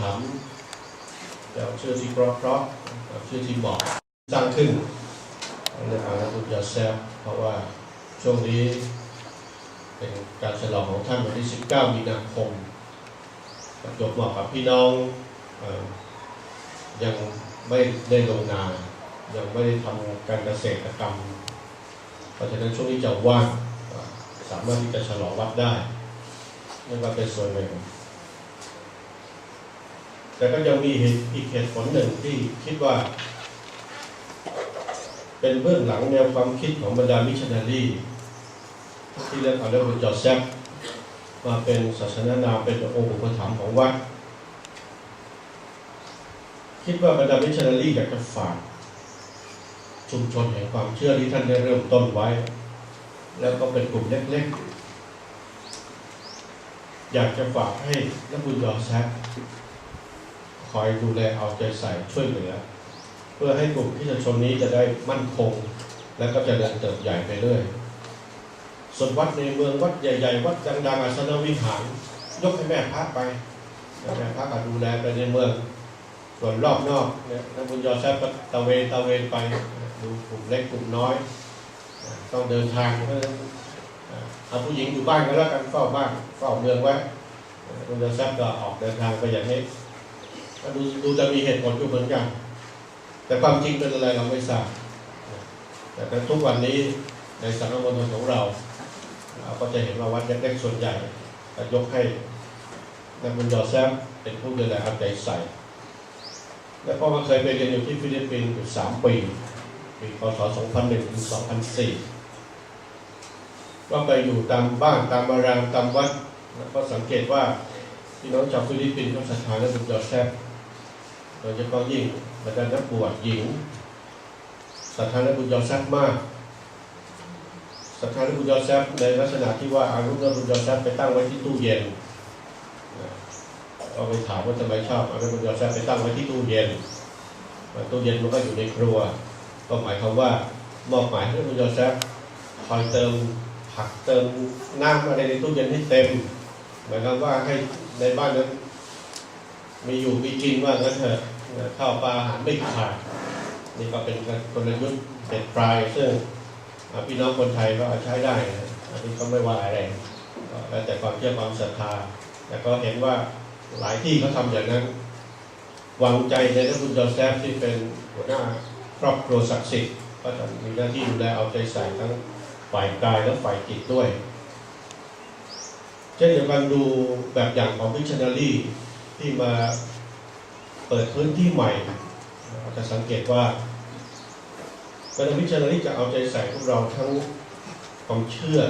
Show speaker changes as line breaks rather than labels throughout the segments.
ถามเดี๋ยวชื่อที่เพราะเพราะชื่อที่เหมาะสร้างขึ้นในฐานะคุณยาแซฟเพราะว่าช่วงนี้เป็นการฉลองของท่านวันที่ 19 มีนาคมจบเหมาะกับพี่น้องอยังไม่ได้ลงนายังไม่ได้ทำการเกษตรกรรม เพราะฉะนั้นช่วงนี้จะว่างสามารถที่จะฉลองวัดได้นี่ก็เป็นส่วนหนึ่ง แต่ก็ยังมีเหตุอีกเหตุผลหนึ่งที่คิดว่า เป็นเบื้องหลังแนวความคิดของบรรดามิชชันนารีที่เรียกเอาเรื่องจอแซฟมาเป็นศาสนานามเป็นองค์อุปถัมภ์ของวัดคิดว่าบรรดามิชชันนารีอยากจะฝากชุมชนแห่งความเชื่อที่ท่านได้เริ่มต้นไว้ แล้วก็เป็นกลุ่มเล็กๆ อยากจะฝากให้นักบุญยอแซฟ คอยดูแลเอาใจใส่ช่วยเหลือ เพื่อให้กลุ่มที่จะชนนี้จะได้มั่นคง และก็จะเดินเติบใหญ่ไปเรื่อยส่วนวัดในเมืองวัดใหญ่ๆ วัดดังๆอาสนวิหาร ยกให้แม่พระไปแม่พระก็ดูแลไปในเมือง ส่วนรอบนอกเนี่ยนักบุญยอแซฟก็ตะเวนตะเวนไปดูกลุ่มเล็กกลุ่มน้อย ต้องเดินทางเอาผู้หญิงอยู่บ้านก็แล้วกันเฝ้าบ้านเฝ้าเมืองไว้คุณยอแซฟก็ออกเดินทางไปอย่างนี้ ก็ดูดูจะมีเหตุผลอยู่เหมือนกัน แต่ความจริงเป็นอะไรเราไม่ทราบแต่ทุกวันนี้ในสังคมนของเราเราก็จะเห็นว่าวัดเล็กๆส่วนใหญ่ก็ยกให้นักบุญยอแซมเป็นผู้ดูแลเอาใจใส่ และก็มาเคยไปเรียนอยู่ที่ฟิลิปปินส์อยู่สามปีปีพศ2001ถึง2004 ก็ไปอยู่ตามบ้านตามบารามตามวัด แล้วก็สังเกตว่าพี่น้องชาวฟิลิปปินส์ก็ศรัทธาและบุญยอแซฟ โดยเฉพาะยิ่งบรรดานักบวชหญิงศรัทธาและบุญยอแซฟมากศรัทธาและบุญยอแซฟในลักษณะที่ว่าอารูปและบุญยอแซฟไปตั้งไว้ที่ตู้เย็นก็ไปถามว่าทำไมชอบอารูปบุญยอแซฟไปตั้งไว้ที่ตู้เย็นตู้เย็นมันก็อยู่ในครัว ก็หมายความว่ามอบหมายให้บุญยอแซฟคอยเติมผักเติมน้ำอะไรในตู้เย็นให้เต็มหมายความว่าให้ในบ้านนั้น มีอยู่มีกินว่างั้นเถอะข้าวปลาอาหารไม่ขาดนี่ก็เป็นกลยุทธ์เด็ดปลายซึ่งพี่น้องคนไทยก็ใช้ได้นะอันนี้ก็ไม่ว่าอะไรแล้วแต่ความเชื่อความศรัทธา แต่ก็เห็นว่าหลายที่เขาทำอย่างนั้นวางใจในพระคุณยอแซฟที่เป็นหัวหน้าครอบครัวศักดิ์สิทธิ์ก็จะมีหน้าที่ดูแลเอาใจใส่ทั้งฝ่ายกายและฝ่ายจิตด้วย เช่นเดียวกันดูแบบอย่างของวิชนารี ที่มาเปิดพื้นที่ใหม่เราจะสังเกตว่าเป็นวิชนารีจะเอาใจใส่พวกเราทั้งความเชื่อ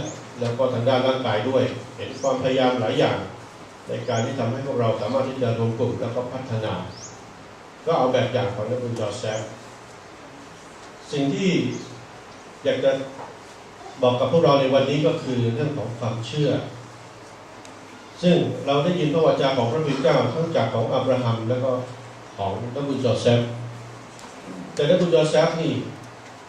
แล้วก็ทางด้านร่างกายด้วย เห็นความพยายามหลายอย่าง ในการที่ทำให้พวกเราสามารถที่จะรวมกลุ่มแล้วก็พัฒนา ก็เอาแบบอย่างของนักบุญจอร์แซฟสิ่งที่อยากจะบอกกับพวกเราในวันนี้ก็คือเรื่องของความเชื่อ ซึ่งเราได้ยินพระวจาของพระบิดเจ้าทั้งจากของอับราฮัมแล้วก็ของนักบุญยอแซฟแต่นักบุญยอแซฟนี่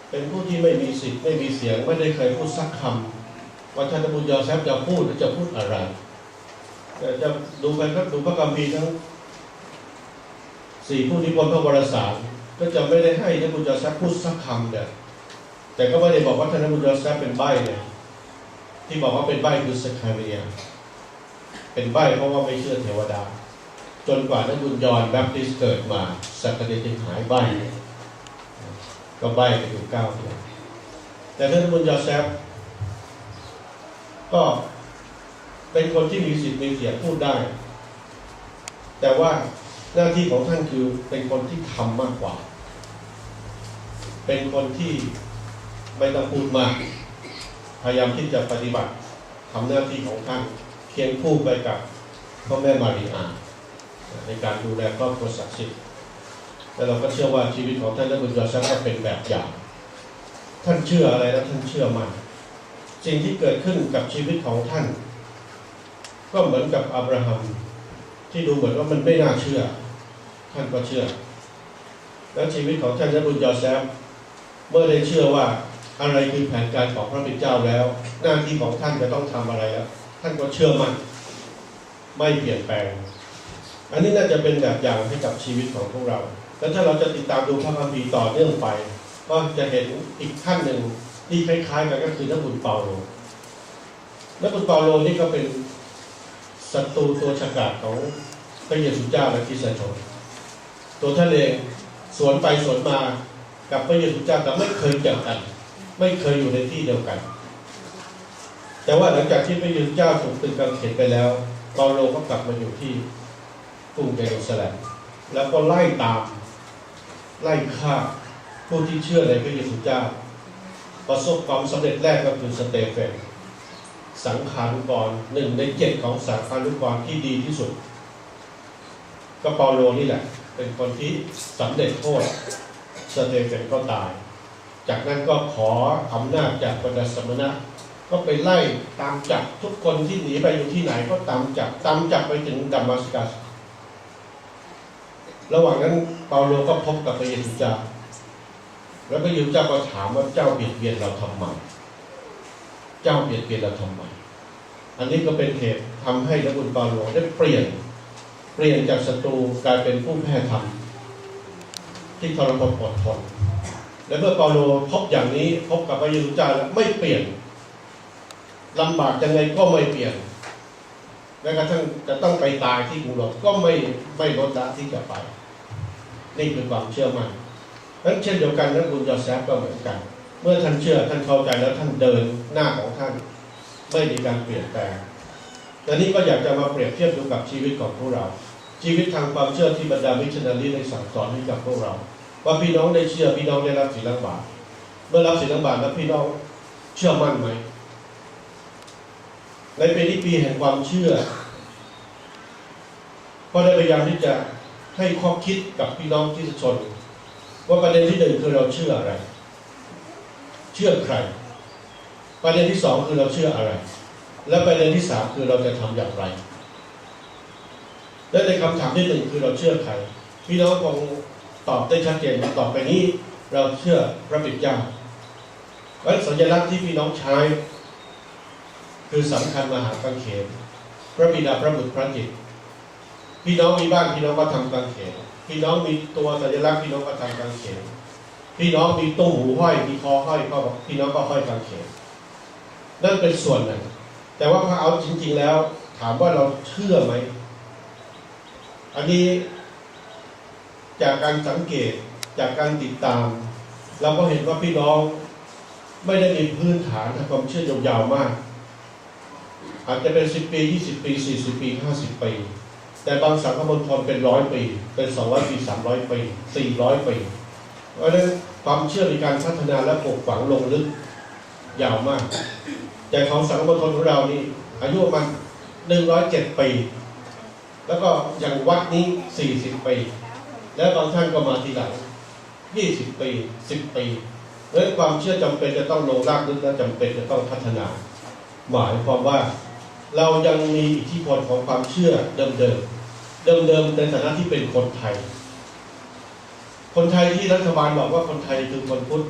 เป็นผู้ที่ไม่มีสิทธิ์ไม่มีเสียงไม่ได้เคยพูดสักคำว่าท่านนักบุญยอแซฟจะพูดหรือจะพูดอะไรแต่จะดูไปครับดูพระคัมภีร์ทั้งสี่ผู้นิพนธ์พระวรสารก็จะไม่ได้ให้นักบุญยอแซฟพูดสักคำเนี่ยแต่ก็ไม่ได้บอกว่าท่านนักบุญยอแซฟเป็นใบ้เลยที่บอกว่าเป็นใบ้คือสคาเรีย เป็นใบเพราะว่าไม่เชื่อเทวดา จนกว่านั้นบุญยอนแบปติสเกิดมาสักกะเดจึงหายใบก็ใบไปอยู่เก้าเดือนแต่ท่านบุญยอแซฟก็เป็นคนที่มีสิทธิ์มีเสียงพูดได้ แต่ว่าหน้าที่ของท่านคือเป็นคนที่ทำมากกว่า เป็นคนที่ไม่ต้องพูดมาก พยายามที่จะปฏิบัติทำหน้าที่ของท่าน เคียงคู่ไปกับพ่อแม่มารีอาในการดูแลครอบครัวศักดิ์สิทธิ์และเราก็เชื่อว่าชีวิตของท่านและบุญยอซักก็เป็นแบบอย่าง ท่านเชื่ออะไรแล้วท่านเชื่อมันสิ่งที่เกิดขึ้นกับชีวิตของท่าน ก็เหมือนกับอับราฮัมที่ดูเหมือนว่ามันไม่น่าเชื่อ ท่านก็เชื่อ แล้วชีวิตของท่านและบุญยอแซฟเมื่อได้เชื่อว่าอะไรคือแผนการของพระบิดเจ้าแล้ว หน้าที่ของท่านจะต้องทำอะไรแล้ว ท่านก็เชื่อมั่นไม่เปลี่ยนแปลง อันนี้น่าจะเป็นแบบอย่างให้กับชีวิตของพวกเรา แล้วถ้าเราจะติดตามดูพระคัมภีร์ต่อเนื่องไป ก็จะเห็นอีกขั้นหนึ่งที่คล้าย ๆ กันก็คือนักบุญเปาโลนักบุญเปาโลนี่ก็เป็นศัตรูตัวฉกาจของพระเยซูเจ้าและคริสตชนตัวท่านเองสวนไปสวนมากับพระเยซูเจ้าแต่ไม่เคยเจอกัน ไม่เคยอยู่ในที่เดียวกัน แต่ว่าหลังจากที่พระเยซูเจ้าถูกตึงกางเขนไปแล้วเปาโลก็กลับมาอยู่ที่กรุงเยรูซาเล็มแล้วก็ไล่ตาม ไล่ฆ่าผู้ที่เชื่อในพระเยซูเจ้า ประสบความสำเร็จแรกก็คือสเตเฟนสังขานุกรหนึ่งในเจ็ดของสังขานุกรที่ดีที่สุด ก็เปาโลนี่แหละ เป็นคนที่สำเร็จโทษสเตเฟนก็ตาย จากนั้นก็ขออำนาจจากบรรดาสมณะ ก็ไปไล่ตามจับทุกคนที่หนีไปอยู่ที่ไหน ก็ตามจับตามจับไปถึงดามัสกัส ระหว่างนั้นเปาโลก็พบกับพระเยซูเจ้า แล้วพระเยซูเจ้าก็ถามว่าเจ้าเบียดเบียนเราทำไม เจ้าเบียดเบียนเราทำไม อันนี้ก็เป็นเหตุทำให้นักบุญเปาโลได้เปลี่ยน เปลี่ยนจากศัตรูกลายเป็นผู้แพ้ธรรมที่ทรมานอดทนและเมื่อเปาโลพบอย่างนี้พบกับพระเยซูเจ้าแล้วไม่เปลี่ยน ลำบากยังไงก็ไม่เปลี่ยนแม้กระทั่งจะต้องไปตายที่กรุงโรมก็ไม่ไม่ลดละที่จะไป นี่คือความเชื่อมั่นนั้นเช่นเดียวกันนักบุญยอแซฟก็เหมือนกัน เมื่อท่านเชื่อท่านเข้าใจแล้วท่านเดินหน้าของท่าน ไม่มีการเปลี่ยนแปลงแต่นี้ก็อยากจะมาเปรียบเทียบดูกับชีวิตของพวกเรา ชีวิตทางความเชื่อที่บรรดามิชนารีได้สั่งสอนให้กับพวกเรา ว่าพี่น้องได้เชื่อพี่น้องได้รับศีลบาตเมื่อรับศีลบาตแล้วพี่น้องเชื่อมั่นไหม ในปีนี้ปีแห่งความเชื่อ ก็ได้พยายามที่จะให้ข้อคิดกับพี่น้องที่ชน ว่าประเด็นที่หนึ่งคือเราเชื่ออะไร เชื่อใคร ประเด็นที่สองคือเราเชื่ออะไร และประเด็นที่สามคือเราจะทำอย่างไร และในคำถามที่หนึ่งคือเราเชื่อใคร พี่น้องคงตอบได้ชัดเจนว่าตอบไปนี้ เราเชื่อพระบิดาเพราะสัญลักษณ์ที่พี่น้องใช้ คือสำคัญมหากางเขนพระบิดาพระบุตรพระจิตพี่น้องมีบ้านพี่น้องก็ทำกางเขนพี่น้องมีตัวสัญลักษณ์พี่น้องก็ทำกางเขนพี่น้องมีตุ้งหูห้อยมีคอห้อยก็พี่น้องก็ห้อยกางเขนนั่นเป็นส่วนหนึ่ง แต่ว่าพอเอาจริง ๆ แล้ว ถามว่าเราเชื่อไหมอันนี้จากการสังเกตจากการติดตาม เราก็เห็นว่าพี่น้องไม่ได้มีพื้นฐานทางความเชื่อยาวๆมาก อาจจะเป็นสิบปียี่สิบปีสี่สิบปีห้าสิบปี แต่บางสังคมณฑลเป็นร้อยปี เป็นสองร้อยปีสามร้อยปีสี่ร้อยปีเพราะฉะนั้นความเชื่อมีการพัฒนาและปลูกฝังลงลึกยาวมาก แต่ของสังคมณฑลของเรานี่อายุมันหนึ่งร้อยเจ็ดปี แล้วก็อย่างวัดนี้สี่สิบปี แล้วบางท่านก็มาทีหลังยี่สิบปีสิบปีเพราะความเชื่อจำเป็นจะต้องลงรากลึกและจำเป็นจะต้องพัฒนา หมายความว่าเรายังมีอิทธิพลของความเชื่อเดิมๆ เดิมๆในฐานะที่เป็นคนไทย คนไทยที่รัฐบาลบอกว่าคนไทยคือคนพุทธ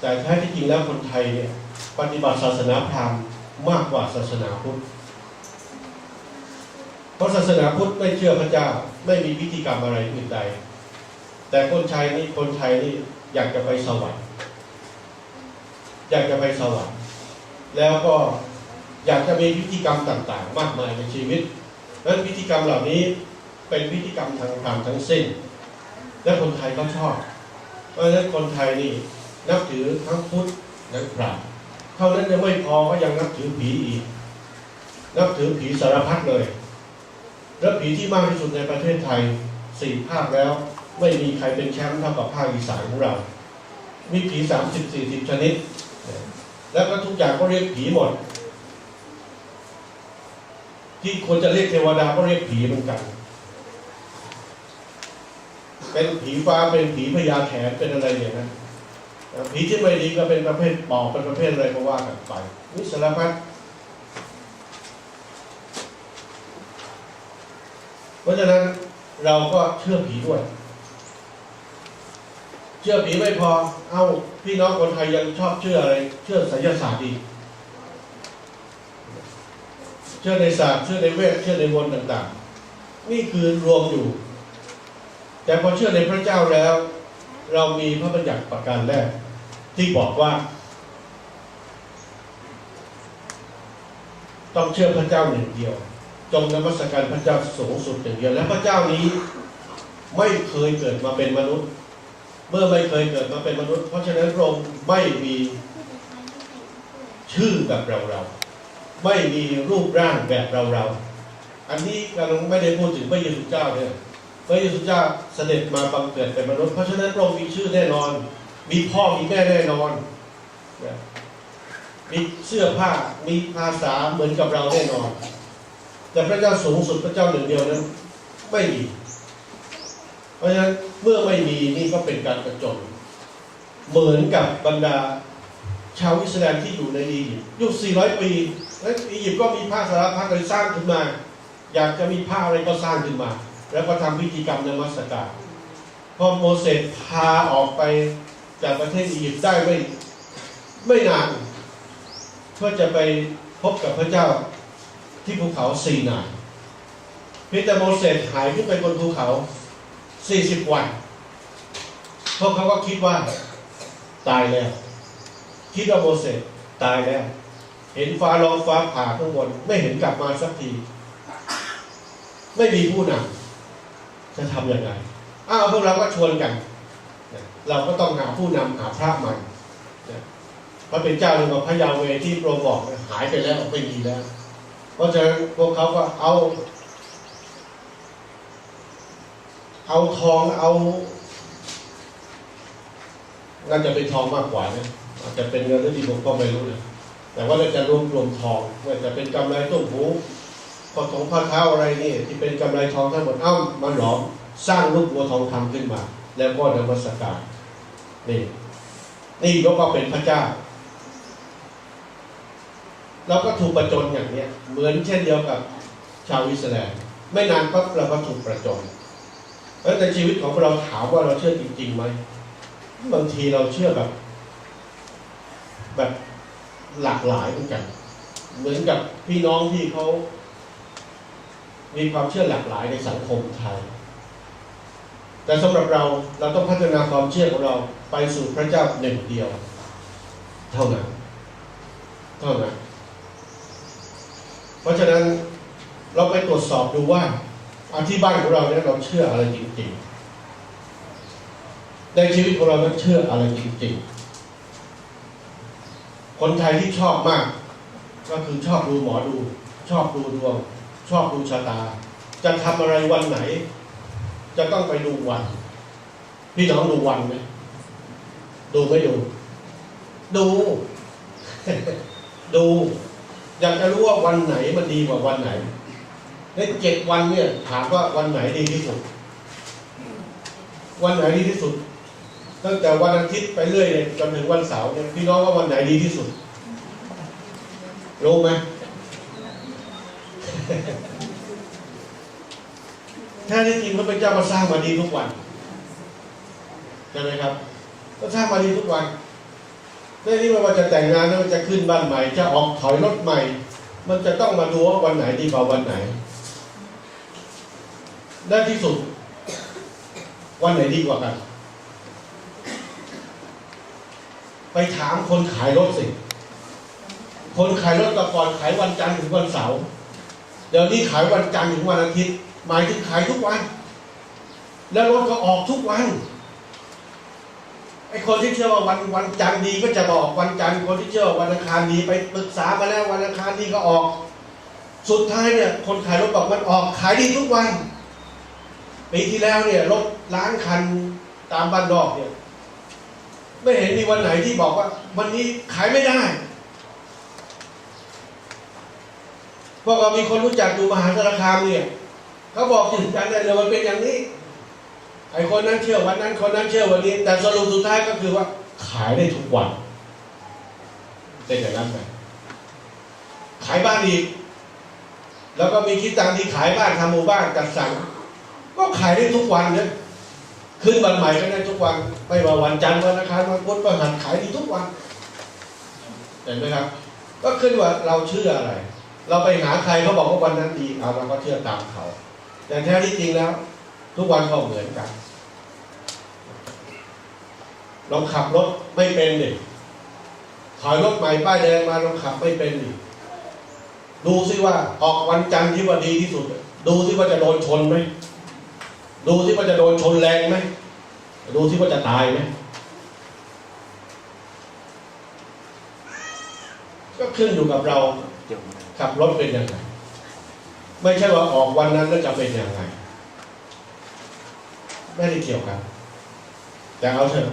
แต่แท้ที่จริงแล้วคนไทยเนี่ยปฏิบัติศาสนาพราหมณ์มากกว่าศาสนาพุทธ เพราะศาสนาพุทธไม่เชื่อพระเจ้าไม่มีพิธีกรรมอะไรอื่นใด แต่คนไทยนี่คนไทยนี่อยากจะไปสวรรค์ อยากจะไปสวรรค์ แล้วก็อยากจะมีพิธีกรรมต่างๆ มากมายในชีวิตนั้นพิธีกรรมเหล่านี้เป็นพิธีกรรมทางพราหมทั้งสิ้น และคนไทยก็ชอบ เพราะฉะนั้นคนไทยนี่นับถือทั้งพุทธและพราหมณ์เท่านั้นยังไม่พอก็ยังนับถือผีอีก นับถือผีสารพัดเลย และผีที่มากที่สุดในประเทศไทยสี่ภาคแล้วไม่มีใครเป็นแชมป์เท่ากับภาคอีสานของเรา มีผีสามสิบสี่สิบชนิด แล้วก็ทุกอย่างก็เรียกผีหมด ที่ควรจะเรียกเทวดาก็เรียกผีเหมือนกัน เป็นผีฟ้าเป็นผีพญาแถนเป็นอะไรอย่างนั้นผีที่ไม่ดีก็เป็นประเภทปอบเป็นประเภทอะไรก็ว่ากันไปนิสารพัดเพราะฉะนั้นเราก็เชื่อผีด้วย เชื่อผีไม่พอ เอาพี่น้องคนไทยยังชอบเชื่ออะไร เชื่อไสยศาสตร์ดีกเชื่อในศาสตร์เชื่อในเวทเชื่อในมนต์ต่างๆ นี่คือรวมอยู่ แต่พอเชื่อในพระเจ้าแล้ว เรามีพระบัญญัติประการแรก ที่บอกว่า ต้องเชื่อพระเจ้าหนึ่งเดียว จงนมัสการพระเจ้าสูงสุดหนึ่งเดียว และพระเจ้านี้ไม่เคยเกิดมาเป็นมนุษย์ เมื่อไม่เคยเกิดมาเป็นมนุษย์ เพราะฉะนั้นพระองค์ไม่มีชื่อแบบเราเราไม่มีรูปร่างแบบเราเราอันนี้กำลังไม่ได้พูดถึงพระเยซูเจ้าเนี่ยพระเยซูเจ้าเสด็จมาบังเกิดเป็นมนุษย์ เพราะฉะนั้นพระองค์มีชื่อแน่นอน มีพ่อมีแม่แน่นอนมีเสื้อผ้ามีภาษาเหมือนกับเราแน่นอน แต่พระเจ้าสูงสุดพระเจ้าหนึ่งเดียวนั้นไม่มี เพราะฉะนั้นเมื่อไม่มีนี่ก็เป็นการกระจนเหมือนกับบรรดาชาวอิสราเอลที่อยู่ในอียิปต์อยู่ 400 ปีแล้วอียิปต์ก็มีผ้าสารพัดเลยสร้างขึ้นมา อยากจะมีผ้าอะไรก็สร้างขึ้นมา แล้วก็ทำพิธีกรรมนมัสการพอโมเสสพาออกไปจากประเทศอียิปต์ได้ไม่ไม่นานเพื่อจะไปพบกับพระเจ้าที่ภูเขาซีนายเพียงแต่โมเสสหายขึ้นไปบนภูเขา 40วันพวกเขาก็คิดว่า ตายแล้ว คิดว่าโมเสสตายแล้ว เห็นฟ้าร้องฟ้าผ่าข้างบน ไม่เห็นกลับมาสักที ไม่มีผู้นำจะทำยังไงอ้าวพวกเราก็ชวนกัน เราก็ต้องหาผู้นำหาพระใหม่พระเป็นเจ้าหรือว่าพระยาเวที่โปรบอกหายไปแล้วไม่มีแล้ว เพราะฉะนั้นพวกเขาก็เอา เอาทองเอาน่าจะเป็นทองมากกว่านะอาจจะเป็นเงินหรือดีผมก็ไม่รู้นะแต่ว่าเราจะรวมรวมทองว่าจะเป็นกำไรตุ้มหูพองผ้าเท้าอะไรนี่ ที่เป็นกำไรทองทั้งหมดเอ้ามาหลอมสร้างรูปวัวทองคำขึ้นมา แล้วก็นมัสการนี่นี่ยกก็เป็นพระเจ้าเราก็ถูกประจนอย่างเนี้ย เหมือนเช่นเดียวกับชาวอิสราเอลไม่นานปั๊บเราก็ถูกประจน แล้วในชีวิตของเราถามว่าเราเชื่อจริงๆไหมบางทีเราเชื่อแบบ แบบหลากหลายเหมือนกัน เหมือนกับพี่น้องที่เขา มีความเชื่อหลากหลายในสังคมไทย แต่สำหรับเราเราต้องพัฒนาความเชื่อของเราไปสู่พระเจ้าหนึ่งเดียว เท่านั้นเท่านั้นเพราะฉะนั้นเราไปตรวจสอบดูว่า อาที่บ้านของเราเนี่ยเราเชื่ออะไรจริงๆในชีวิตของเรานั้นเชื่ออะไรจริงๆ คนไทยที่ชอบมาก ก็คือชอบดูหมอดู ชอบดูดวง ชอบดูชะตา จะทำอะไรวันไหน จะต้องไปดูวัน พี่น้องดูวันไหมดูไม่ดู ดู ดู อยากจะรู้ว่าวันไหนมันดีกว่าวันไหน ในเจ็ดวันเนี่ย ถามว่าวันไหนดีที่สุด วันไหนดีที่สุด ตั้งแต่วันอาทิตย์ไปเรื่อยเลยจนถึงวันเสาร์เนี่ยพี่น้องว่าวันไหนดีที่สุด รู้ไหมแท้ที่จริงพระเป็นเจ้ามาสร้างมาดีทุกวันใช่ไหมครับก็สร้างมาดีทุกวันในที่ไม่ว่าจะแต่งงานไม่ว่าจะขึ้นบ้านใหม่ จะออกถอยรถใหม่ มันจะต้องมาดูว่าวันไหนดีกว่าวันไหน ได้ที่สุด วันไหนดีกว่ากัน ไปถามคนขายรถสิ คนขายรถต่ก่อนขายวันจันทร์ถึงวันเสาร์เดี๋ยวนี้ขายวันจันทร์ถึงวันอาทิตย์ หมายถึงขายทุกวัน แล้วรถก็ออกทุกวันไอ้คนที่เชื่อว่าวันวันจันทร์ดีก็จะบอกวันจันทร์คนที่เชื่อว่าวันอังคารดีไปปรึกษามาแล้ววันอังคารดีก็ออก สุดท้ายเนี่ยคนขายรถบอกมันออกขายดีทุกวัน ปีที่แล้วเนี่ยรถล้านคันตามบ้านนอกเนี่ย ไม่เห็นมีวันไหนที่บอกว่า วันนี้ขายไม่ได้พวกเรามีคนรู้จักอยู่มหาสารคามเนี่ยเขาบอกถึงกันได้เลยมันเป็นอย่างนี้ไอ้คนนั้นเชื่อวันนั้นคนนั้นเชื่อวันนี้ แต่สรุปสุดท้ายก็คือว่า ขายได้ทุกวันเป็นอย่างนั้นไหมขายบ้านอีก แล้วก็มีคิดตังที่ขายบ้านทำหมู่บ้านจัดสรร ก็ขายได้ทุกวันเนี่ยขึ้นวันใหม่ก็ได้ทุกวันไม่ว่าวันจันทร์วันอังคารวันพุธวันหันขายดีทุกวันเห็นไหมครับ ก็ขึ้นว่าเราเชื่ออะไร เราไปหาใครเขาบอกว่าวันนั้นดีเอาเราก็เชื่อตามเขา แต่แท้ที่จริงแล้ว ทุกวันก็เหมือนกันลองขับรถไม่เป็นดิถอยรถใหม่ป้ายแดงมาลองขับไม่เป็นดิดูซิว่าออกวันจันทร์ที่ว่าดีที่สุด ดูซิว่าจะโดนชนไหม ดูซิว่าจะโดนชนแรงไหมดูซิว่าจะตายไหมก็ขึ้นอยู่กับเราขับรถเป็นยังไงไม่ใช่ว่าออกวันนั้นแล้วจะเป็นยังไงไม่ได้เกี่ยวกัน แต่เอาเถอะ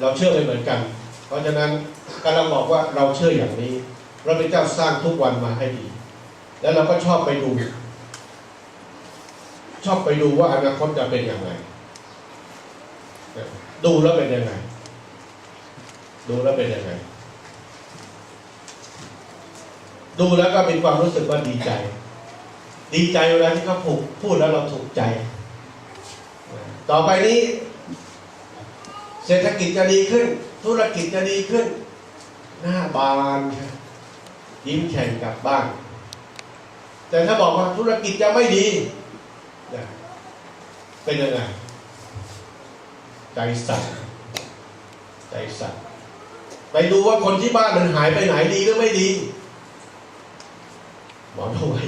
เราเชื่อไม่เหมือนกัน เพราะฉะนั้นกำลังบอกว่าเราเชื่ออย่างนี้พระพุทธเจ้าสร้างทุกวันมาให้ดี แล้วเราก็ชอบไปดู ชอบไปดูว่าอนาคตจะเป็นยังไง ดูแล้วเป็นยังไง ดูแล้วเป็นยังไง ดูแล้วก็เป็นความรู้สึกว่าดีใจ ดีใจเวลาที่เขาผูกพูดแล้วเราถูกใจ ต่อไปนี้ เศรษฐกิจจะดีขึ้น ธุรกิจจะดีขึ้น หน้าบานยิ้มแฉ่งกลับบ้าน แต่ถ้าบอกว่าธุรกิจจะไม่ดี เป็นยังไงใจสั่นใจสั่นไปดูว่าคนที่บ้านมันหายไปไหนดีหรือไม่ดีหมอดูไว้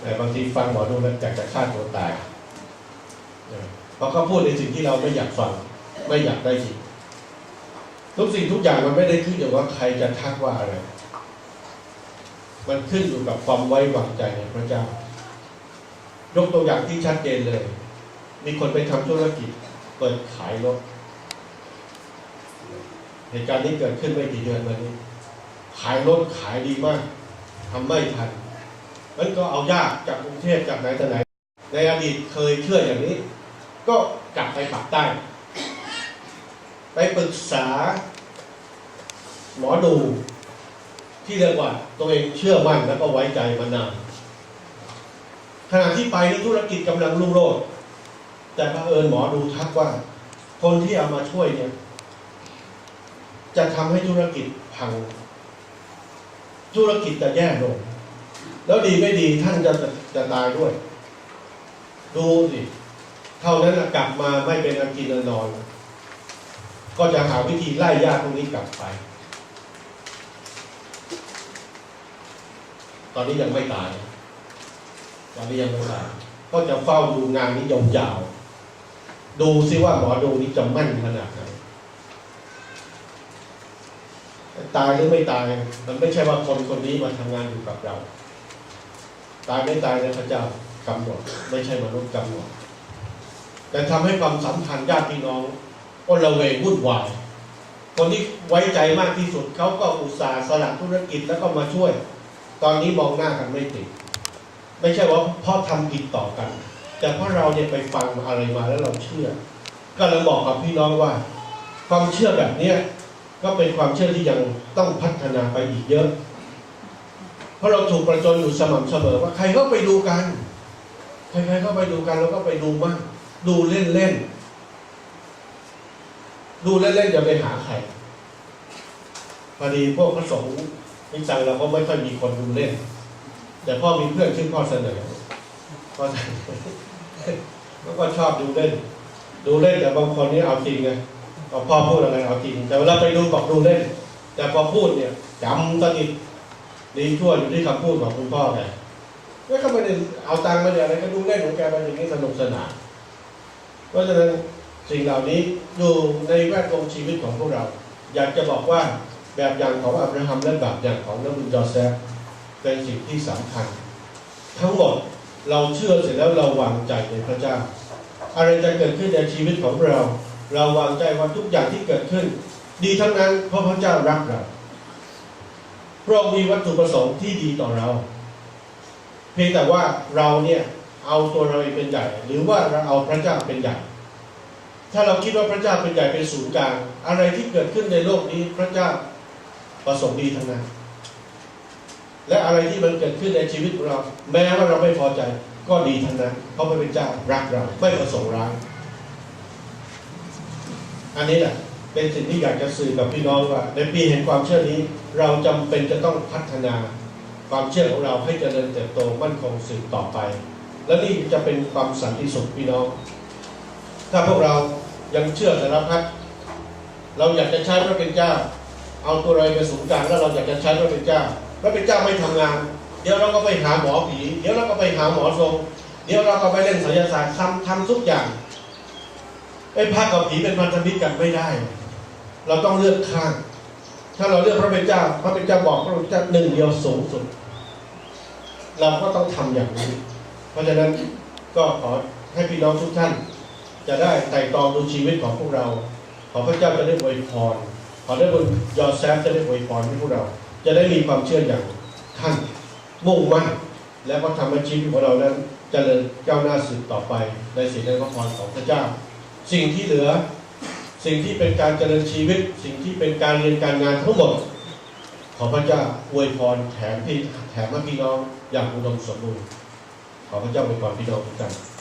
แต่บางทีฟังหมอดูแล้วอยากจะฆ่าตัวตายเพราะเขาพูดในสิ่งที่เราไม่อยากฟัง ไม่อยากได้ยินทุกสิ่งทุกอย่างมันไม่ได้ขึ้นอยู่ว่าใครจะทักว่าอะไร มันขึ้นอยู่กับความไว้วางใจในพระเจ้า ยกตัวอย่างที่ชัดเจนเลย มีคนไปทำธุรกิจ เปิดขายรถ เหตุการณ์นี้เกิดขึ้นไม่กี่เดือนมานี้ ขายรถขายดีมากทำไม่ทันมันก็เอายากจากกรุงเทพจากไหนแต่ไหน ในอดีตเคยเชื่ออย่างนี้ ก็กลับไปปักใต้ ไปปรึกษา หมอดูที่เรียกว่าตัวเองเชื่อมั่นแล้วก็ไว้ใจมานาน ขณะที่ไปนี่ธุรกิจกำลังรุ่งโรจน์แต่บังเอิญหมอดูทักว่า คนที่เอามาช่วยเนี่ย จะทำให้ธุรกิจพัง ธุรกิจจะแย่ลง แล้วดีไม่ดีท่านจะจะตายด้วย ดูสิเท่านั้นกลับมาไม่เป็นอันกินอันนอน ก็จะหาวิธีไล่ญาติพวกนี้กลับไป ตอนนี้ยังไม่ตาย ตอนนี้ยังไม่ตายก็จะเฝ้าดูงานนี้ยาวๆ ดูซิว่าหมอดูนี้จะมั่นขนาดไหนตายหรือไม่ตาย มันไม่ใช่ว่าคนคนนี้มาทำงานอยู่กับเรา ตายไม่ตายในพระเจ้ากำหนดไม่ใช่มนุษย์กำหนดแต่ทำให้ความสัมพันธ์ญาติพี่น้องก็ระเวงวุ่นวาย คนที่ไว้ใจมากที่สุดเขาก็อุตส่าห์สละธุรกิจแล้วก็มาช่วย ตอนนี้มองหน้ากันไม่ติด ไม่ใช่ว่าพราะทำผิดต่อกัน แต่เพราะเราเนี่ยไปฟังอะไรมาแล้วเราเชื่อ ก็เลยบอกกับพี่น้องว่า ความเชื่อแบบเนี้ยก็เป็นความเชื่อที่ยังต้องพัฒนาไปอีกเยอะ เพราะเราถูกประจนอยู่สม่ำเสมอว่าใครก็ไปดูกัน ใครๆก็ไปดูกันแล้วก็ไปดูมากดูเล่นๆดูเล่นๆจะไปหาใครพอดีพวกพระสงฆ์นิจังเราก็ไม่ค่อยมีคนดูเล่น แต่พ่อมีเพื่อนชื่อพ่อเสนอพ่อเสนอแล้วก็ชอบดูเล่น ดูเล่นแต่บางคนนี่เอาจริงไงพอพ่อพูดอะไรเอาจริง แต่เวลาไปดูบอกดูเล่น แต่พอพูดเนี่ยจำสนิทดีชั่วอยู่ที่คำพูดของคุณพ่อแกแล้วก็ไม่ได้เอาตังค์ม่ได้อะไรก็ดูเล่นของแกไปอย่างนี้สนุกสนานเพราะฉะนั้นสิ่งเหล่านี้อยู่ในแวดวงชีวิตของพวกเรา อยากจะบอกว่าแบบอย่างของอับราฮัมและแบบอย่างของนบุญยอเซฟ เป็นสิ่งที่สำคัญ ทั้งหมดเราเชื่อเสร็จแล้วเราวางใจในพระเจ้า อะไรจะเกิดขึ้นในชีวิตของเรา เราวางใจว่าทุกอย่างที่เกิดขึ้น ดีทั้งนั้นเพราะพระเจ้ารักเราพระองค์มีวัตถุประสงค์ที่ดีต่อเรา เพียงแต่ว่าเราเนี่ยเอาตัวเราเองเป็นใหญ่หรือว่าเราเอาพระเจ้าเป็นใหญ่ ถ้าเราคิดว่าพระเจ้าเป็นใหญ่เป็นศูนย์กลาง อะไรที่เกิดขึ้นในโลกนี้พระเจ้าประสงค์ดีทั้งนั้น และอะไรที่มันเกิดขึ้นในชีวิตของเรา แม้ว่าเราไม่พอใจก็ดีทั้งนั้น เพราะพระเป็นเจ้ารักเราไม่ประสงค์ร้ายอันนี้แหละเป็นสิ่งที่อยากจะสื่อกับพี่น้องว่า ในปีแห่งความเชื่อนี้ เราจำเป็นจะต้องพัฒนาความเชื่อของเราให้เจริญเติบโตมั่นคงสืบต่อไป และนี่จะเป็นความสันติสุขพี่น้อง ถ้าพวกเรายังเชื่อสารพัดเราอยากจะใช้พระเป็นเจ้า เอาตัวเราไปสูงกลางแล้วเราอยากจะใช้พระเป็นเจ้า พระเป็นเจ้าไม่ทำงาน เดี๋ยวเราก็ไปหาหมอผี เดี๋ยวเราก็ไปหาหมอทรง เดี๋ยวเราก็ไปเล่นไสยศาสตร์ทำทำทุกอย่างไอ้พระกับผีเป็นพันธมิตรกันไม่ได้ เราต้องเลือกข้าง ถ้าเราเลือกพระเป็นเจ้า พระเป็นเจ้าบอกพระเป็นเจ้าหนึ่งเดียวสูงสุด เราก็ต้องทำอย่างนี้ เพราะฉะนั้นก็ขอให้พี่น้องทุกท่าน จะได้ไต่ตองดูชีวิตของพวกเรา ขอพระเจ้าจะได้อวยพร ขอได้บุญยอแซฟจะได้อวยพรให้พวกเรา จะได้มีความเชื่ออย่างท่านมุ่งมั่นและก็ทำให้ชีวิตของเรานั้นเจริญก้าวหน้าสืบต่อไปในสิ่งในพระพรของพระเจ้า สิ่งที่เหลือสิ่งที่เป็นการเจริญชีวิต สิ่งที่เป็นการเรียนการงานทั้งหมด ขอพระเจ้าอวยพรแถมพี่แถมพี่น้องอย่างอุดมสมบูรณ์ขอพระเจ้าอวยพรพี่น้องทุกท่าน